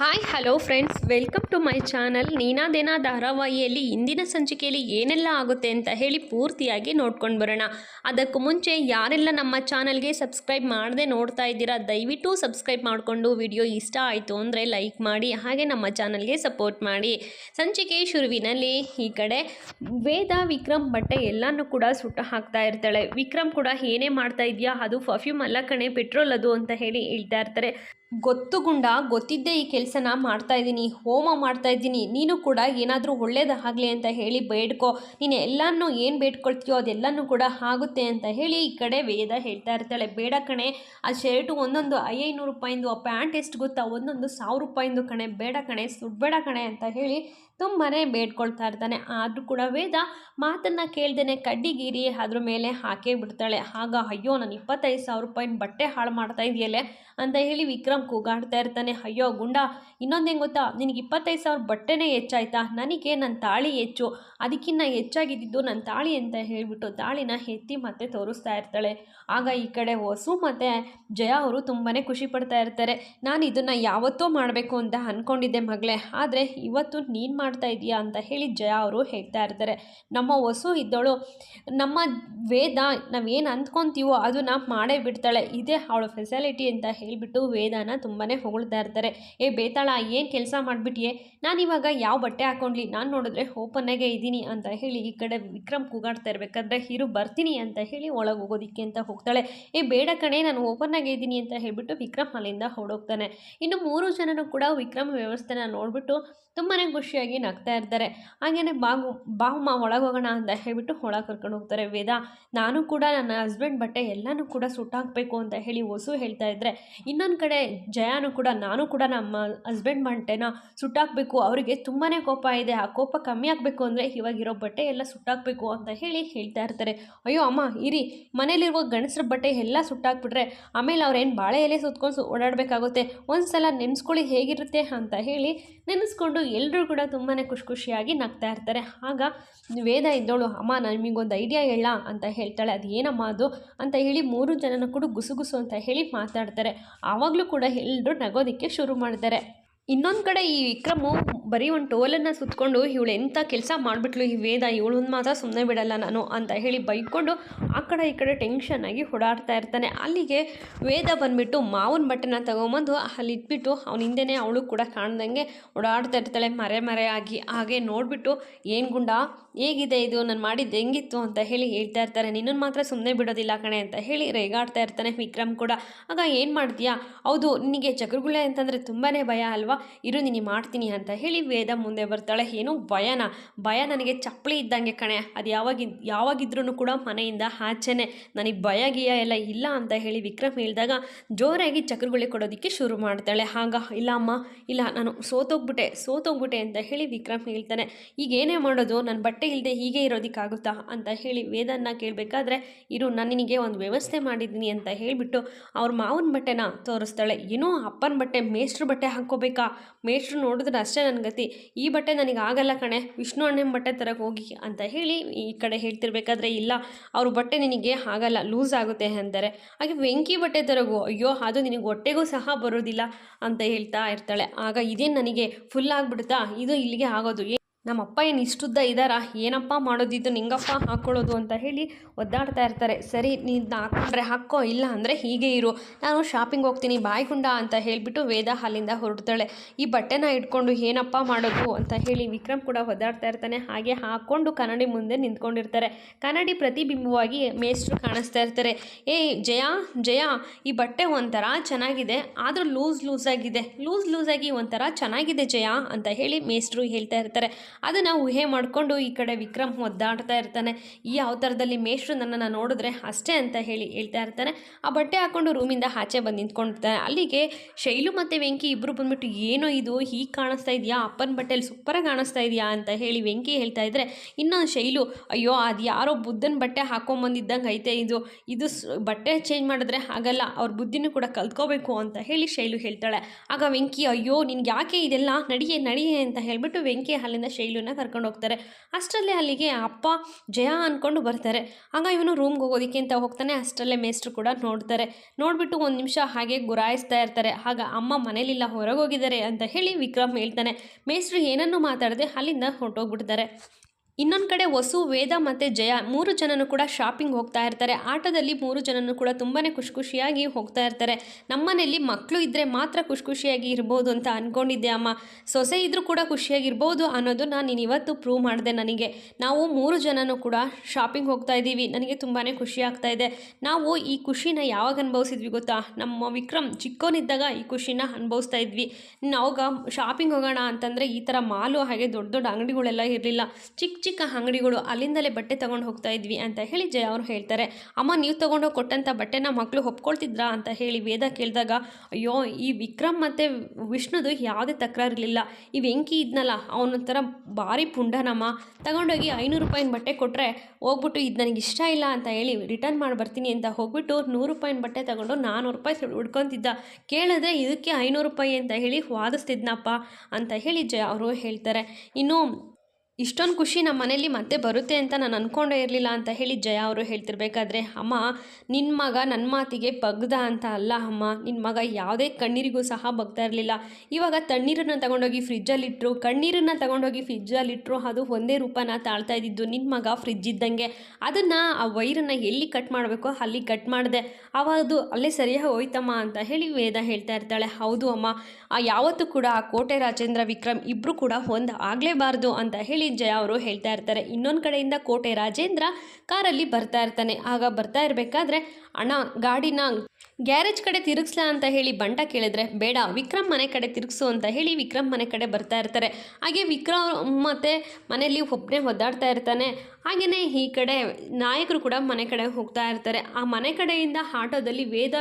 Hi hello friends welcome to my channel Neenadena ಧಾರಾವಾಹಿಯಲ್ಲಿ ಇಂದಿನ ಸಂಚಿಕೆಯಲ್ಲಿ ಏನೆಲ್ಲ ಆಗುತ್ತೆ ಅಂತ ಹೇಳಿ ಪೂರ್ತಿಯಾಗಿ ನೋಡ್ಕೊಂಡು ಬರೋಣ ಅದಕ್ಕೂ ಮುಂಚೆ ಯಾರೆಲ್ಲ ನಮ್ಮ ಚಾನಲ್ಗೆ ಸಬ್ಸ್ಕ್ರೈಬ್ ಮಾಡದೆ ನೋಡ್ತಾ ಇದ್ದೀರಾ ದಯವಿಟ್ಟು ಸಬ್ಸ್ಕ್ರೈಬ್ ಮಾಡಿಕೊಂಡು ವಿಡಿಯೋ ಇಷ್ಟ ಆಯಿತು ಅಂದರೆ ಲೈಕ್ ಮಾಡಿ ಹಾಗೆ ನಮ್ಮ ಚಾನಲ್ಗೆ ಸಪೋರ್ಟ್ ಮಾಡಿ ಸಂಚಿಕೆ ಶುರುವಿನಲ್ಲಿ ಈ ಕಡೆ ವೇದ ವಿಕ್ರಮ್ ಬಟ್ಟೆ ಎಲ್ಲನೂ ಕೂಡ ಸುಟ್ಟು ಹಾಕ್ತಾ ಇರ್ತಾಳೆ ವಿಕ್ರಮ್ ಕೂಡ ಏನೇ ಮಾಡ್ತಾ ಇದೆಯಾ ಅದು ಪರ್ಫ್ಯೂಮ್ ಅಲ್ಲ ಕಣೆ ಪೆಟ್ರೋಲ್ ಅದು ಅಂತ ಹೇಳಿ ಹೇಳ್ತಾ ಇರ್ತಾರೆ ಗೊತ್ತು ಗುಂಡ ಗೊತ್ತಿದ್ದೇ ಈ ಕೆಲಸನ ಮಾಡ್ತಾ ಇದ್ದೀನಿ, ಹೋಮ ಮಾಡ್ತಾ ಇದ್ದೀನಿ, ನೀನು ಕೂಡ ಏನಾದರೂ ಒಳ್ಳೇದಾಗಲಿ ಅಂತ ಹೇಳಿ ಬೇಡ್ಕೊ, ನೀನು ಎಲ್ಲನೂ ಏನು ಬೇಡ್ಕೊಳ್ತೀಯೋ ಅದೆಲ್ಲನೂ ಕೂಡ ಆಗುತ್ತೆ ಅಂತ ಹೇಳಿ ಈ ಕಡೆ ವೇದ ಹೇಳ್ತಾ ಇರ್ತಾಳೆ. ಬೇಡ ಕಣೆ, ಆ ಶರ್ಟು ಒಂದೊಂದು ಐನೂರು ರೂಪಾಯಿಂದು, ಆ ಪ್ಯಾಂಟ್ ಎಷ್ಟು ಗೊತ್ತಾ? ಒಂದೊಂದು ಸಾವಿರ ರೂಪಾಯಿಂದು ಕಣೆ, ಬೇಡ ಕಣೆ, ಸುಡ್ಬೇಡ ಕಣೆ ಅಂತ ಹೇಳಿ ತುಂಬಾ ಬೇಡ್ಕೊಳ್ತಾ ಇರ್ತಾನೆ. ಆದರೂ ಕೂಡ ವೇದ ಮಾತನ್ನು ಕೇಳ್ದೇ ಕಡ್ಡಿಗೀರಿ ಅದ್ರ ಮೇಲೆ ಹಾಕೇ ಬಿಡ್ತಾಳೆ. ಆಗ ಅಯ್ಯೋ, ನಾನು ಇಪ್ಪತ್ತೈದು ಸಾವಿರ ರೂಪಾಯಿನ ಬಟ್ಟೆ ಹಾಳು ಮಾಡ್ತಾ ಇದೆಯಲ್ಲೇ ಅಂತ ಹೇಳಿ ವಿಕ್ರಮ್ ಕೂಗಾಡ್ತಾ ಇರ್ತಾನೆ. ಅಯ್ಯೋ, ಗುಂಡ ಇನ್ನೊಂದೇನು ಗೊತ್ತಾ? ನಿನಗೆ ಇಪ್ಪತ್ತೈದು ಸಾವಿರ ಬಟ್ಟೆನೇ ಹೆಚ್ಚಾಯ್ತಾ? ನನಗೆ ನನ್ನ ತಾಳಿ ಹೆಚ್ಚು. ಅದಕ್ಕಿಂತ ಹೆಚ್ಚಾಗಿದ್ದಿದ್ದು ನನ್ನ ತಾಳಿ ಅಂತ ಹೇಳಿಬಿಟ್ಟು ತಾಳಿನ ಎತ್ತಿ ಮತ್ತೆ ತೋರಿಸ್ತಾ ಇರ್ತಾಳೆ. ಆಗ ಈ ಕಡೆ ವಸು ಮತ್ತು ಜಯ ಅವರು ತುಂಬಾ ಖುಷಿ ಪಡ್ತಾ ಇರ್ತಾರೆ. ನಾನು ಇದನ್ನು ಯಾವತ್ತೋ ಮಾಡಬೇಕು ಅಂತ ಅಂದ್ಕೊಂಡಿದ್ದೆ ಮಗಳೇ. ಆದರೆ ಇವತ್ತು ನೀನು ಮಾಡ್ತಾ ಇದೀಯಾ ಅಂತ ಹೇಳಿ ಜಯ ಅವರು ಹೇಳ್ತಾ ಇರ್ತಾರೆ. ನಮ್ಮ ವಸು ಇದ್ದವಳು ನಮ್ಮ ವೇದ ನಾವೇನು ಅಂದ್ಕೊತೀವೋ ಅದನ್ನ ಮಾಡೇ ಬಿಡ್ತಾಳೆ. ಇದೇ ಅವಳ ಫೆಸಿಲಿಟಿ ಅಂತ ಹೇಳಿಬಿಟ್ಟು ವೇದನ ತುಂಬಾ ಹೊಗಳ್ತಾ ಇರ್ತಾರೆ. ಏ ಬೇತಾಳ, ಏನು ಕೆಲಸ ಮಾಡಿಬಿಟ್ಟಿಯೇ ಇವಾಗ ಯಾವ ಬಟ್ಟೆ ಹಾಕೊಂಡ್ಲಿ? ನಾನು ನೋಡಿದ್ರೆ ಓಪನ್ನಾಗೆ ಇದ್ದೀನಿ ಅಂತ ಹೇಳಿ ಈ ಕಡೆ ವಿಕ್ರಮ್ ಕೂಗಾಡ್ತಾ ಇರಬೇಕಾದ್ರೆ ಹೀರು ಬರ್ತೀನಿ ಅಂತ ಹೇಳಿ ಒಳಗೆ ಹೋಗೋದಿಕ್ಕೆ ಅಂತ ಹೋಗ್ತಾಳೆ. ಏ ಬೇಡ ಕಣೆ, ನಾನು ಓಪನ್ನಾಗೆ ಇದ್ದೀನಿ ಅಂತ ಹೇಳಿಬಿಟ್ಟು ವಿಕ್ರಮ್ ಅಲ್ಲಿಂದ ಹೊರಡೋಗ್ತಾನೆ ಇನ್ನು ಮೂರು ಜನರು ಕೂಡ ವಿಕ್ರಮ್ ವ್ಯವಸ್ಥೆನ ನೋಡಿಬಿಟ್ಟು ತುಂಬಾ ಖುಷಿಯಾಗಿ ನಗ್ತಾ ಇರ್ತಾರೆ? ಹಾಗೆಯೇ ಬಾಗು ಬಾಹುಮ್ಮ ಒಳಗೆ ಹೋಗೋಣ ಅಂತ ಹೇಳಿಬಿಟ್ಟು ಒಳಗೆ ಕರ್ಕೊಂಡು ಹೋಗ್ತಾರೆ. ವೇದ, ನಾನು ಕೂಡ ನನ್ನ ಹಸ್ಬೆಂಡ್ ಬಟ್ಟೆ ಎಲ್ಲನೂ ಕೂಡ ಸುಟ್ಟಾಕಬೇಕು ಅಂತ ಹೇಳಿ ಹೊಸು ಹೇಳ್ತಾ ಇದ್ದರೆ ಇನ್ನೊಂದು ಕಡೆ ಜಯಾನು ಕೂಡ, ನಾನು ಕೂಡ ನಮ್ಮ ಹಸ್ಬೆಂಡ್ ಬಟ್ಟೆನ ಸುಟ್ಟಾಕಬೇಕು ಅವರಿಗೆ ತುಂಬಾ ಕೋಪ ಇದೆ. ಆ ಕೋಪ ಕಮ್ಮಿ ಆಗಬೇಕು ಅಂದರೆ ಇವಾಗಿರೋ ಬಟ್ಟೆ ಎಲ್ಲ ಸುಟ್ಟಾಕಬೇಕು ಅಂತ ಹೇಳಿ ಹೇಳ್ತಾ ಇರ್ತಾರೆ. ಅಯ್ಯೋ ಅಮ್ಮ, ಇರಿ. ಮನೇಲಿರುವ ಗಂಡಸ್ರ ಬಟ್ಟೆ ಎಲ್ಲ ಸುಟ್ಟಾಕ್ಬಿಟ್ರೆ ಆಮೇಲೆ ಅವ್ರೇನು ಬಾಳೆ ಎಲೆ ಸುತ್ಕೊಂಡು ಓಡಾಡಬೇಕಾಗುತ್ತೆ. ಒಂದು ಸಲ ನೆನೆಸ್ಕೊಳ್ಳಿ ಹೇಗಿರುತ್ತೆ ಅಂತ ಹೇಳಿ ನೆನೆಸ್ಕೊಂಡು ಎಲ್ಲರೂ ಕೂಡ ತುಂಬಾ ಖುಷಿ ಖುಷಿಯಾಗಿ ನಗ್ತಾ ಇರ್ತಾರೆ. ಆಗ ವೇದ ಇದ್ದವಳು ಅಮ್ಮ ನಮಗೊಂದು ಐಡಿಯಾ ಹೇಳ ಅಂತ ಹೇಳ್ತಾಳೆ. ಅದು ಏನಮ್ಮ ಅದು? ಅಂತ ಹೇಳಿ ಮೂರು ಜನನ ಕೂಡ ಗುಸುಗುಸು ಅಂತ ಹೇಳಿ ಮಾತಾಡ್ತಾರೆ. ಆವಾಗಲೂ ಕೂಡ ಎಲ್ಲರೂ ನಗೋದಕ್ಕೆ ಶುರು ಮಾಡ್ತಾರೆ. ಇನ್ನೊಂದು ಕಡೆ ಈ ವಿಕ್ರಮು ಬರೀ ಒಂದು ಟೋಲನ್ನು ಸುತ್ತಕೊಂಡು ಇವಳು ಎಂಥ ಕೆಲಸ ಮಾಡಿಬಿಟ್ಲು ಈ ವೇದ ಇವಳನ್ನ ಮಾತ್ರ ಸುಮ್ಮನೆ ಬಿಡಲ್ಲ ನಾನು ಅಂತ ಹೇಳಿ ಬೈಕೊಂಡು ಆ ಕಡೆ ಈ ಕಡೆ ಟೆನ್ಷನ್ ಆಗಿ ಓಡಾಡ್ತಾ ಇರ್ತಾನೆ. ಅಲ್ಲಿಗೆ ವೇದ ಬಂದ್ಬಿಟ್ಟು ಮಾವನ ಬಟ್ಟೆನ ತಗೊಂಬಂದು ಅಲ್ಲಿ ಇಟ್ಬಿಟ್ಟು ಅವನ ಹಿಂದೆನೇ ಅವಳು ಕೂಡ ಕಾಣ್ದಂಗೆ ಓಡಾಡ್ತಾ ಇರ್ತಾಳೆ ಮರೆ ಮರೆ ಆಗಿ. ಹಾಗೆ ನೋಡಿಬಿಟ್ಟು, ಏನು ಗುಂಡ, ಹೇಗಿದೆ ಇದು? ನಾನು ಮಾಡಿದ್ದು ಹೆಂಗಿತ್ತು? ಅಂತ ಹೇಳಿ ಹೇಳ್ತಾ ಇರ್ತಾರೆ. ನಿನ್ನನ್ನು ಮಾತ್ರ ಸುಮ್ಮನೆ ಬಿಡೋದಿಲ್ಲ ಕಣೆ ಅಂತ ಹೇಳಿ ರೇಗಾಡ್ತಾ ಇರ್ತಾನೆ ವಿಕ್ರಮ್ ಕೂಡ. ಆಗ ಏನು ಮಾಡ್ತೀಯಾ? ಹೌದು, ನಿನಗೆ ಚಕ್ರಗುಳ್ಳೆ ಅಂತಂದರೆ ತುಂಬಾ ಭಯ ಅಲ್ವಾ? ಇರು, ನೀನು ಮಾಡ್ತೀನಿ ಅಂತ ಹೇಳಿ ವೇದ ಮುಂದೆ ಬರ್ತಾಳೆ, ಏನು ಭಯನ, ಭಯ ನನಗೆ ಚಪ್ಪಲಿ ಇದ್ದಂಗೆ ಕಣೆ, ಅದು ಯಾವಾಗ ಯಾವಾಗಿದ್ರೂ ಕೂಡ ಮನೆಯಿಂದ ಆಚೆನೆ, ನನಗೆ ಭಯ ಗಿಯ ಎಲ್ಲ ಇಲ್ಲ ಅಂತ ಹೇಳಿ ವಿಕ್ರಮ್ ಹೇಳಿದಾಗ ಜೋರಾಗಿ ಚಕ್ರಗುಳಿ ಕೊಡೋದಕ್ಕೆ ಶುರು ಮಾಡ್ತಾಳೆ. ಆಗ ಇಲ್ಲ ಅಮ್ಮ, ಇಲ್ಲ, ನಾನು ಸೋತೋಗ್ಬಿಟ್ಟೆ ಸೋತೋಗ್ಬಿಟ್ಟೆ ಅಂತ ಹೇಳಿ ವಿಕ್ರಮ್ ಹೇಳ್ತಾನೆ. ಈಗ ಏನೇ ಮಾಡೋದು ನನ್ನ ಬಟ್ಟೆ ಇಲ್ಲದೆ ಹೀಗೆ ಇರೋದಕ್ಕಾಗುತ್ತಾ? ಅಂತ ಹೇಳಿ ವೇದನ್ನ ಕೇಳಬೇಕಾದ್ರೆ, ಇರು, ನಾನು ನಿನಗೆ ಒಂದು ವ್ಯವಸ್ಥೆ ಮಾಡಿದ್ದೀನಿ ಅಂತ ಹೇಳಿಬಿಟ್ಟು ಅವ್ರ ಮಾವನ ಬಟ್ಟೆನ ತೋರಿಸ್ತಾಳೆ. ಏನೋ ಅಪ್ಪನ ಬಟ್ಟೆ, ಮೇಷ್ಟ್ರ ಬಟ್ಟೆ ಹಾಕ್ಕೋಬೇಕಾ? ಮೇಷ್ಟ್ರು ನೋಡಿದ್ರೆ ಅಷ್ಟೇ ನನ್ನ ಗತಿ ಈ ಬಟ್ಟೆ ನನಗೆ ಆಗಲ್ಲ ಕಣೆ, ವಿಷ್ಣು ಅಣ್ಣನ ಬಟ್ಟೆ ತರಕ್ಕೆ ಹೋಗಿ ಅಂತ ಹೇಳಿ ಈ ಕಡೆ ಹೇಳ್ತಿರ್ಬೇಕಾದ್ರೆ, ಇಲ್ಲ, ಅವ್ರ ಬಟ್ಟೆ ನಿನಗೆ ಆಗಲ್ಲ, ಲೂಸ್ ಆಗುತ್ತೆ ಅಂತಾರೆ ಹಾಗೆ ವೆಂಕಿ ಬಟ್ಟೆ ತರಗು, ಅಯ್ಯೋ, ಅದು ನಿನಗೆ ಹೊಟ್ಟೆಗೂ ಸಹ ಬರೋದಿಲ್ಲ ಅಂತ ಹೇಳ್ತಾ ಇರ್ತಾಳೆ. ಆಗ ಇದೇನು ನನಗೆ ಫುಲ್ ಆಗಿಬಿಡುತ್ತಾ? ಇದು ಇಲ್ಲಿಗೆ ಆಗೋದು. ನಮ್ಮ ಅಪ್ಪ ಏನು ಇಷ್ಟುದ್ದ ಇದ್ದಾರಾ ಏನಪ್ಪ ಮಾಡೋದಿದ್ದು? ನಿಂಗಪ್ಪ ಹಾಕ್ಕೊಳ್ಳೋದು ಅಂತ ಹೇಳಿ ಒದ್ದಾಡ್ತಾ ಇರ್ತಾರೆ. ಸರಿ, ನೀನು ಹಾಕ್ಕೊಂಡ್ರೆ ಹಾಕ್ಕೋ ಇಲ್ಲ ಅಂದರೆ ಹೀಗೆ ಇರು. ನಾನು ಶಾಪಿಂಗ್ ಹೋಗ್ತೀನಿ ಬಾಯ್ಗುಂಡ ಅಂತ ಹೇಳಿಬಿಟ್ಟು ವೇದ ಹಾಲಿಂದ ಹೊರಡ್ತಾಳೆ. ಈ ಬಟ್ಟೆನ ಇಟ್ಕೊಂಡು ಏನಪ್ಪ ಮಾಡೋದು ಅಂತ ಹೇಳಿ ವಿಕ್ರಮ್ ಕೂಡ ಒದ್ದಾಡ್ತಾ ಇರ್ತಾನೆ. ಹಾಗೆ ಹಾಕ್ಕೊಂಡು ಕನ್ನಡಿ ಮುಂದೆ ನಿಂತ್ಕೊಂಡಿರ್ತಾರೆ. ಕನ್ನಡಿ ಪ್ರತಿಬಿಂಬವಾಗಿ ಮೇಷ್ಟ್ರು ಕಾಣಿಸ್ತಾ ಇರ್ತಾರೆ. ಏ, ಜಯ ಜಯ, ಈ ಬಟ್ಟೆ ಒಂಥರ ಚೆನ್ನಾಗಿದೆ, ಆದರೂ ಲೂಸ್, ಲೂಸಾಗಿದೆ. ಲೂಸ್, ಲೂಸಾಗಿ ಒಂಥರ ಚೆನ್ನಾಗಿದೆ ಜಯ ಅಂತ ಹೇಳಿ ಮೇಷ್ಟ್ರು ಹೇಳ್ತಾ ಇರ್ತಾರೆ. ಅದನ್ನು ಊಹೆ ಮಾಡಿಕೊಂಡು ಈ ಕಡೆ ವಿಕ್ರಮ್ ಒದ್ದಾಡ್ತಾ ಇರ್ತಾನೆ. ಈ ಅವತಾರದಲ್ಲಿ ಮೇಷ್ರು ನನ್ನನ್ನು ನೋಡಿದ್ರೆ ಅಷ್ಟೇ ಅಂತ ಹೇಳಿ ಹೇಳ್ತಾ ಇರ್ತಾನೆ. ಆ ಬಟ್ಟೆ ಹಾಕ್ಕೊಂಡು ರೂಮಿಂದ ಆಚೆ ಬಂದು ನಿಂತ್ಕೊಂಡಿರ್ತಾನೆ ಅಲ್ಲಿಗೆ ಶೈಲು ಮತ್ತು ವೆಂಕಿ ಇಬ್ಬರು ಬಂದ್ಬಿಟ್ಟು, ಏನೋ ಇದು? ಹೀಗೆ ಕಾಣಿಸ್ತಾ ಇದೆಯಾ? ಅಪ್ಪನ ಬಟ್ಟೆಯಲ್ಲಿ ಸೂಪರಾಗಿ ಕಾಣಿಸ್ತಾ ಇದೆಯಾ? ಅಂತ ಹೇಳಿ ವೆಂಕಿ ಹೇಳ್ತಾ ಇದ್ರೆ, ಇನ್ನೊಂದು ಶೈಲು. ಅಯ್ಯೋ, ಅದು ಯಾರೋ ಬುದ್ಧನ ಬಟ್ಟೆ ಹಾಕೊಂಬಂದಿದ್ದಂಗೆ ಐತೆ ಇದು. ಇದು ಬಟ್ಟೆ ಚೇಂಜ್ ಮಾಡಿದ್ರೆ ಆಗಲ್ಲ. ಅವ್ರ ಬುದ್ಧಿನೂ ಕೂಡ ಕಲ್ತ್ಕೋಬೇಕು ಅಂತ ಹೇಳಿ ಶೈಲು ಹೇಳ್ತಾಳೆ. ಆಗ ವೆಂಕಿ, ಅಯ್ಯೋ, ನಿನ್ಗೆ ಯಾಕೆ ಇದೆಲ್ಲ? ನಡಿಯೇ ನಡಿಯೇ ಅಂತ ಹೇಳಿಬಿಟ್ಟು ವೆಂಕಿ ಅಲ್ಲಿಂದ ಶೈಲುನ ಕರ್ಕೊಂಡು ಹೋಗ್ತಾರೆ. ಅಷ್ಟರಲ್ಲೇ ಅಲ್ಲಿಗೆ ಅಪ್ಪ ಜಯ ಅಂದ್ಕೊಂಡು ಬರ್ತಾರೆ. ಆಗ ಇವನು ರೂಮ್ಗೆ ಹೋಗೋದಕ್ಕೆ ಅಂತ ಹೋಗ್ತಾನೆ. ಅಷ್ಟರಲ್ಲೇ ಮೇಸ್ಟ್ರು ಕೂಡ ನೋಡ್ತಾರೆ. ನೋಡಿಬಿಟ್ಟು ಒಂದು ನಿಮಿಷ ಹಾಗೆ ಗುರಾಯಿಸ್ತಾ ಇರ್ತಾರೆ. ಆಗ ಅಮ್ಮ ಮನೇಲಿಲ್ಲ ಹೊರಗೋಗಿದ್ದಾರೆ ಅಂತ ಹೇಳಿ ವಿಕ್ರಮ್ ಹೇಳ್ತಾನೆ. ಮೇಸ್ಟ್ರು ಏನನ್ನೂ ಮಾತಾಡದೆ ಅಲ್ಲಿಂದ ಹೊರಟೋಗ್ಬಿಡ್ತಾರೆ. ಇನ್ನೊಂದು ಕಡೆ ವಸು, ವೇದ ಮತ್ತು ಜಯ ಮೂರು ಜನನು ಕೂಡ ಶಾಪಿಂಗ್ ಹೋಗ್ತಾ ಇರ್ತಾರೆ. ಆಟದಲ್ಲಿ ಮೂರು ಜನನು ಕೂಡ ತುಂಬಾ ಖುಷಿ ಖುಷಿಯಾಗಿ ಹೋಗ್ತಾ ಇರ್ತಾರೆ. ನಮ್ಮನೇಲಿ ಮಕ್ಕಳು ಇದ್ದರೆ ಮಾತ್ರ ಖುಷಿ ಖುಷಿಯಾಗಿ ಇರ್ಬೋದು ಅಂತ ಅಂದ್ಕೊಂಡಿದ್ದೆ ಅಮ್ಮ. ಸೊಸೆ ಇದ್ದರೂ ಕೂಡ ಖುಷಿಯಾಗಿರ್ಬೋದು ಅನ್ನೋದನ್ನ ನೀನು ಇವತ್ತು ಪ್ರೂವ್ ಮಾಡಿದೆ ನನಗೆ. ನಾವು ಮೂರು ಜನನು ಕೂಡ ಶಾಪಿಂಗ್ ಹೋಗ್ತಾ ಇದ್ದೀವಿ. ನನಗೆ ತುಂಬಾ ಖುಷಿ ಆಗ್ತಾ ಇದೆ. ನಾವು ಈ ಖುಷಿನ ಯಾವಾಗ ಅನುಭವಿಸಿದ್ವಿ ಗೊತ್ತಾ? ನಮ್ಮ ವಿಕ್ರಮ್ ಚಿಕ್ಕವನಿದ್ದಾಗ ಈ ಖುಷಿನ ಅನುಭವಿಸ್ತಾ ಇದ್ವಿ. ನಾವಾಗ ಶಾಪಿಂಗ್ ಹೋಗೋಣ ಅಂತಂದರೆ ಈ ಥರ ಮಾಲು ಹಾಗೆ ದೊಡ್ಡ ದೊಡ್ಡ ಅಂಗಡಿಗಳೆಲ್ಲ ಇರಲಿಲ್ಲ. ಚಿಕ್ಕ ಚಿಕ್ಕ ಅಂಗಡಿಗಳು ಅಲ್ಲಿಂದಲೇ ಬಟ್ಟೆ ತಗೊಂಡು ಹೋಗ್ತಾ ಇದ್ವಿ ಅಂತ ಹೇಳಿ ಜಯ ಅವರು ಹೇಳ್ತಾರೆ. ಅಮ್ಮ, ನೀವು ತೊಗೊಂಡೋಗಿ ಕೊಟ್ಟಂಥ ಬಟ್ಟೆನ ಮಕ್ಕಳು ಒಪ್ಕೊಳ್ತಿದ್ರಾ? ಅಂತ ಹೇಳಿ ವೇದ ಕೇಳಿದಾಗ, ಅಯ್ಯೋ, ಈ ವಿಕ್ರಮ್ ಮತ್ತು ವಿಷ್ಣುದು ಯಾವುದೇ ತಕರಾರಿರಲಿಲ್ಲ. ಈ ವೆಂಕಿ ಇದ್ನಲ್ಲ, ಅವನೊಂಥರ ಭಾರಿ ಪುಂಡನಮ್ಮ. ತಗೊಂಡೋಗಿ ಐನೂರು ರೂಪಾಯಿನ ಬಟ್ಟೆ ಕೊಟ್ಟರೆ ಹೋಗ್ಬಿಟ್ಟು ಇದು ನನಗೆ ಇಷ್ಟ ಇಲ್ಲ ಅಂತ ಹೇಳಿ ರಿಟರ್ನ್ ಮಾಡಿ ಬರ್ತೀನಿ ಅಂತ ಹೋಗ್ಬಿಟ್ಟು ನೂರು ರೂಪಾಯಿನ ಬಟ್ಟೆ ತಗೊಂಡು ನಾನ್ನೂರು ರೂಪಾಯಿ ಹುಡ್ಕೊತಿದ್ದ. ಕೇಳಿದ್ರೆ ಇದಕ್ಕೆ ಐನೂರು ರೂಪಾಯಿ ಅಂತ ಹೇಳಿ ವಾದಿಸ್ತಿದ್ನಪ್ಪ ಅಂತ ಹೇಳಿ ಜಯ ಅವರು ಹೇಳ್ತಾರೆ. ಇನ್ನು ಇಷ್ಟೊಂದು ಖುಷಿ ನಮ್ಮ ಮನೇಲಿ ಮತ್ತೆ ಬರುತ್ತೆ ಅಂತ ನಾನು ಅಂದ್ಕೊಂಡೇ ಇರಲಿಲ್ಲ ಅಂತ ಹೇಳಿ ಜಯ ಅವರು ಹೇಳ್ತಿರ್ಬೇಕಾದ್ರೆ, ಅಮ್ಮ ನಿನ್ನ ಮಗ ನನ್ನ ಮಾತಿಗೆ ಬಗ್ದ ಅಂತ ಅಲ್ಲ ಅಮ್ಮ. ನಿನ್ನ ಮಗ ಯಾವುದೇ ಕಣ್ಣೀರಿಗೂ ಸಹ ಬಗ್ತಾ ಇರಲಿಲ್ಲ. ಇವಾಗ ತಣ್ಣೀರನ್ನು ತಗೊಂಡೋಗಿ ಫ್ರಿಜ್ಜಲ್ಲಿಟ್ಟರು ಕಣ್ಣೀರನ್ನು ತಗೊಂಡೋಗಿ ಫ್ರಿಜ್ಜಲ್ಲಿಟ್ಟರು ಅದು ಒಂದೇ ರೂಪನ ತಾಳ್ತಾ ಇದ್ದಿದ್ದು ನಿನ್ನ ಮಗ ಫ್ರಿಜ್ ಇದ್ದಂಗೆ. ಅದನ್ನು ಆ ವೈರನ್ನು ಎಲ್ಲಿ ಕಟ್ ಮಾಡಬೇಕೋ ಅಲ್ಲಿ ಕಟ್ ಮಾಡಿದೆ. ಅವಾಗದು ಅಲ್ಲೇ ಸರಿಯಾಗಿ ಹೋಯ್ತಮ್ಮ ಅಂತ ಹೇಳಿ ವೇದ ಹೇಳ್ತಾ ಇರ್ತಾಳೆ. ಹೌದು ಅಮ್ಮ, ಆ ಯಾವತ್ತೂ ಕೂಡ ಆ ಕೋಟೆ ರಾಜೇಂದ್ರ ವಿಕ್ರಮ್ ಇಬ್ಬರು ಕೂಡ ಒಂದು ಆಗಲೇಬಾರ್ದು ಅಂತ ಹೇಳಿ ಜಯ ಅವರು ಹೇಳ್ತಾ ಇರ್ತಾರೆ, ಇನ್ನೊಂದು ಕಡೆಯಿಂದ ಕೋಟೆ ರಾಜೇಂದ್ರ ಕಾರಲ್ಲಿ ಬರ್ತಾ ಇರ್ತಾನೆ, ಆಗ ಬರ್ತಾ ಇರಬೇಕಾದ್ರೆ ಅಣ್ಣ ಗಾಡಿನ ಗ್ಯಾರೇಜ್ ಕಡೆ ತಿರುಗಿಸ್ಲಾ ಅಂತ ಹೇಳಿ ಬಂಟ ಕೇಳಿದ್ರೆ, ಬೇಡ, ವಿಕ್ರಮ್ ಮನೆ ಕಡೆ ತಿರುಗಿಸು ಅಂತ ಹೇಳಿ ವಿಕ್ರಮ್ ಮನೆ ಕಡೆ ಬರ್ತಾ ಇರ್ತಾರೆ. ಹಾಗೆ ವಿಕ್ರಮ್ ಮತ್ತೆ ಮನೆಯಲ್ಲಿ ಒಬ್ಬನೇ ಒದ್ದಾಡ್ತಾ ಇರ್ತಾನೆ. ಹಾಗೆಯೇ ಈ ಕಡೆ ನಾಯಕರು ಕೂಡ ಮನೆ ಕಡೆ ಹೋಗ್ತಾ ಇರ್ತಾರೆ. ಆ ಮನೆ ಕಡೆಯಿಂದ ಆಟೋದಲ್ಲಿ ವೇದ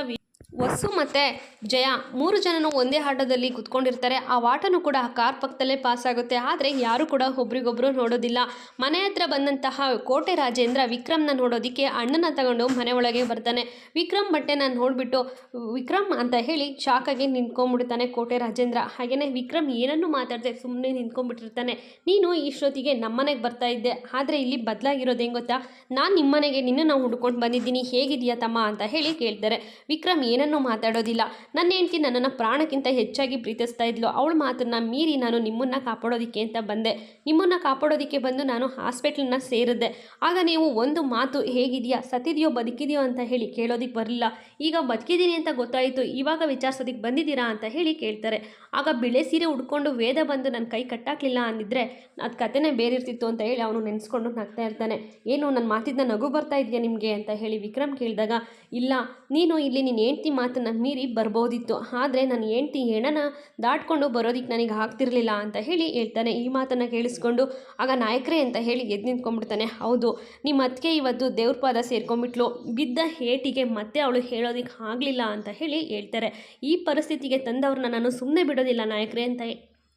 ವಸು ಮತ್ತು ಜಯ ಮೂರು ಜನನು ಒಂದೇ ಆಟದಲ್ಲಿ ಕುತ್ಕೊಂಡಿರ್ತಾರೆ. ಆ ಆಟೋನು ಕೂಡ ಕಾರ್ ಪಕ್ಕದಲ್ಲೇ ಪಾಸ್ ಆಗುತ್ತೆ. ಆದರೆ ಯಾರು ಕೂಡ ಒಬ್ರಿಗೊಬ್ರು ನೋಡೋದಿಲ್ಲ. ಮನೆ ಹತ್ರ ಬಂದಂತಹ ಕೋಟೆ ರಾಜೇಂದ್ರ ವಿಕ್ರಮ್ನ ನೋಡೋದಕ್ಕೆ ಅಣ್ಣನ ತಗೊಂಡು ಮನೆ ಒಳಗೆ ಬರ್ತಾನೆ. ವಿಕ್ರಮ್ ಬಟ್ಟೆನ ನೋಡಿಬಿಟ್ಟು, ವಿಕ್ರಮ್ ಅಂತ ಹೇಳಿ ಶಾಕಾಗಿ ನಿಂತ್ಕೊಂಡ್ಬಿಡ್ತಾನೆ ಕೋಟೆ ರಾಜೇಂದ್ರ. ಹಾಗೆಯೇ ವಿಕ್ರಮ್ ಏನನ್ನೂ ಮಾತಾಡದೆ ಸುಮ್ಮನೆ ನಿಂತ್ಕೊಂಡ್ಬಿಟ್ಟಿರ್ತಾನೆ. ನೀನು ಇಷ್ಟೊತ್ತಿಗೆ ನಮ್ಮನೆಗೆ ಬರ್ತಾ ಇದ್ದೆ. ಆದರೆ ಇಲ್ಲಿ ಬದಲಾಗಿರೋದು ಹೆಂಗೆ ಗೊತ್ತಾ? ನಾನು ನಿಮ್ಮನೆಗೆ ನಿನ್ನ ನಾವು ಹುಡ್ಕೊಂಡು ಬಂದಿದ್ದೀನಿ. ಹೇಗಿದೆಯಾ ತಮ್ಮ? ಅಂತ ಹೇಳಿ ಕೇಳ್ತಾರೆ. ವಿಕ್ರಮ್ ಏನನ್ನೂ ಮಾತಾಡೋದಿಲ್ಲ. ನನ್ನ ಹೆಂಡತಿ ನನ್ನನ್ನು ಪ್ರಾಣಕ್ಕಿಂತ ಹೆಚ್ಚಾಗಿ ಪ್ರೀತಿಸ್ತಾ ಇದ್ಲು. ಅವಳ ಮಾತನ್ನು ಮೀರಿ ನಾನು ನಿಮ್ಮನ್ನು ಕಾಪಾಡೋದಕ್ಕೆ ಅಂತ ಬಂದೆ. ನಿಮ್ಮನ್ನು ಕಾಪಾಡೋದಕ್ಕೆ ಬಂದು ನಾನು ಹಾಸ್ಪಿಟ್ಲನ್ನ ಸೇರಿದ್ದೆ. ಆಗ ನೀವು ಒಂದು ಮಾತು ಹೇಗಿದೆಯಾ? ಸತ್ತಿದೆಯೋ, ಬದುಕಿದೆಯೋ ಅಂತ ಹೇಳಿ ಕೇಳೋದಕ್ಕೆ ಬರಲಿಲ್ಲ. ಈಗ ಬದುಕಿದ್ದೀನಿ ಅಂತ ಗೊತ್ತಾಯಿತು. ಇವಾಗ ವಿಚಾರಿಸೋದಕ್ಕೆ ಬಂದಿದ್ದೀರಾ ಅಂತ ಹೇಳಿ ಕೇಳ್ತಾರೆ. ಆಗ ಬಿಳೆ ಸೀರೆ ಉಡ್ಕೊಂಡು ವೇದ ಬಂದು ನನ್ನ ಕೈ ಕಟ್ಟಾಕ್ಲಿಲ್ಲ ಅಂದಿದ್ರೆ ಅದು ಕತೆನೇ ಬೇರೆ ಇರ್ತಿತ್ತು ಅಂತ ಹೇಳಿ ಅವನು ನೆನೆಸ್ಕೊಂಡು ನಗ್ತಾ ಇರ್ತಾನೆ. ಏನು ನನ್ನ ಮಾತಿದ್ದ ನಗು ಬರ್ತಾ ಇದೆಯಾ ನಿಮಗೆ? ಅಂತ ಹೇಳಿ ವಿಕ್ರಮ್ ಕೇಳಿದಾಗ, ಇಲ್ಲ, ನೀನು ಇಲ್ಲಿ ನಿನ್ನ ಹೆಂಡ್ತಿ ಮಾತನ್ನು ಮೀರಿ ಬರ್ಬೋದಿತ್ತು. ಆದರೆ ನನ್ನ ಹೆಂಡ್ತಿ ಹೆಣನ ದಾಟ್ಕೊಂಡು ಬರೋದಿಕ್ಕೆ ನನಗೆ ಆಗ್ತಿರ್ಲಿಲ್ಲ ಅಂತ ಹೇಳಿ ಹೇಳ್ತಾನೆ. ಈ ಮಾತನ್ನು ಕೇಳಿಸ್ಕೊಂಡು ಆಗ ನಾಯಕರೇ ಅಂತ ಹೇಳಿ ಎದ್ದು ನಿಂತ್ಕೊಂಡ್ಬಿಡ್ತಾನೆ. ಹೌದು ನಿಮ್ಮ ಅತ್ತಿಗೆ ಇವತ್ತು ದೇವ್ರ ಪಾದ ಸೇರ್ಕೊಂಡ್ಬಿಟ್ಲು. ಬಿದ್ದ ಹೇಟಿಗೆ ಮತ್ತೆ ಅವಳು ಹೇಳೋದಕ್ಕೆ ಆಗಲಿಲ್ಲ ಅಂತ ಹೇಳಿ ಹೇಳ್ತಾರೆ. ಈ ಪರಿಸ್ಥಿತಿಗೆ ತಂದವ್ರನ್ನ ನಾನು ಸುಮ್ಮನೆ ಬಿಡೋದಿಲ್ಲ ನಾಯಕರೇ ಅಂತ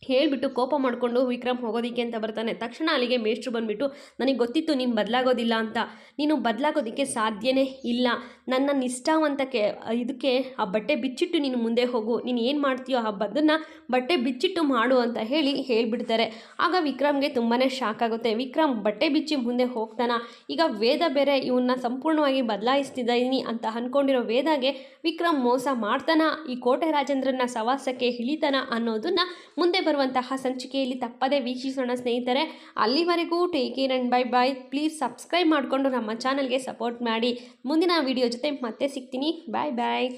ಹೇಳಿಬಿಟ್ಟು ಕೋಪ ಮಾಡಿಕೊಂಡು ವಿಕ್ರಮ್ ಹೋಗೋದಕ್ಕೆ ಅಂತ ಬರ್ತಾನೆ. ತಕ್ಷಣ ಅಲ್ಲಿಗೆ ಮೇಷ್ಟ್ರು ಬಂದುಬಿಟ್ಟು, ನನಗೆ ಗೊತ್ತಿತ್ತು ನೀನು ಬದಲಾಗೋದಿಲ್ಲ ಅಂತ. ನೀನು ಬದಲಾಗೋದಕ್ಕೆ ಸಾಧ್ಯನೇ ಇಲ್ಲ. ನನ್ನ ನಿಷ್ಠಾವಂತಕ್ಕೆ ಇದಕ್ಕೆ ಆ ಬಟ್ಟೆ ಬಿಚ್ಚಿಟ್ಟು ನೀನು ಮುಂದೆ ಹೋಗು. ನೀನು ಏನು ಮಾಡ್ತೀಯೋ ಆ ಬಟ್ಟೆ ಬಿಚ್ಚಿಟ್ಟು ಮಾಡು ಅಂತ ಹೇಳಿ ಹೇಳಿಬಿಡ್ತಾರೆ. ಆಗ ವಿಕ್ರಮ್ಗೆ ತುಂಬಾ ಶಾಕ್ ಆಗುತ್ತೆ. ವಿಕ್ರಮ್ ಬಟ್ಟೆ ಬಿಚ್ಚಿ ಮುಂದೆ ಹೋಗ್ತಾನ. ಈಗ ವೇದ ಬೇರೆ ಇವನ್ನ ಸಂಪೂರ್ಣವಾಗಿ ಬದಲಾಯಿಸ್ತಿದ್ದೀನಿ ಅಂತ ಅಂದ್ಕೊಂಡಿರೋ ವೇದಾಗೆ ವಿಕ್ರಮ್ ಮೋಸ ಮಾಡ್ತಾನ. ಈ ಕೋಟೆ ರಾಜೇಂದ್ರನ ಸವಾಸಕ್ಕೆ ಇಳಿತಾನ ಅನ್ನೋದನ್ನ ಮುಂದೆ ಬರುವಂತಹ ಸಂಚಿಕೆಯಲ್ಲಿ ತಪ್ಪದೇ ವೀಕ್ಷಿಸೋಣ ಸ್ನೇಹಿತರೆ. ಅಲ್ಲಿವರೆಗೂ take care and bye bye please subscribe ಮಾಡಿಕೊಂಡು ನಮ್ಮ ಚಾನಲ್ಗೆ ಸಪೋರ್ಟ್ ಮಾಡಿ. ಮುಂದಿನ ವಿಡಿಯೋ ಜೊತೆ ಮತ್ತೆ ಸಿಗ್ತೀನಿ. ಬಾಯ್ ಬಾಯ್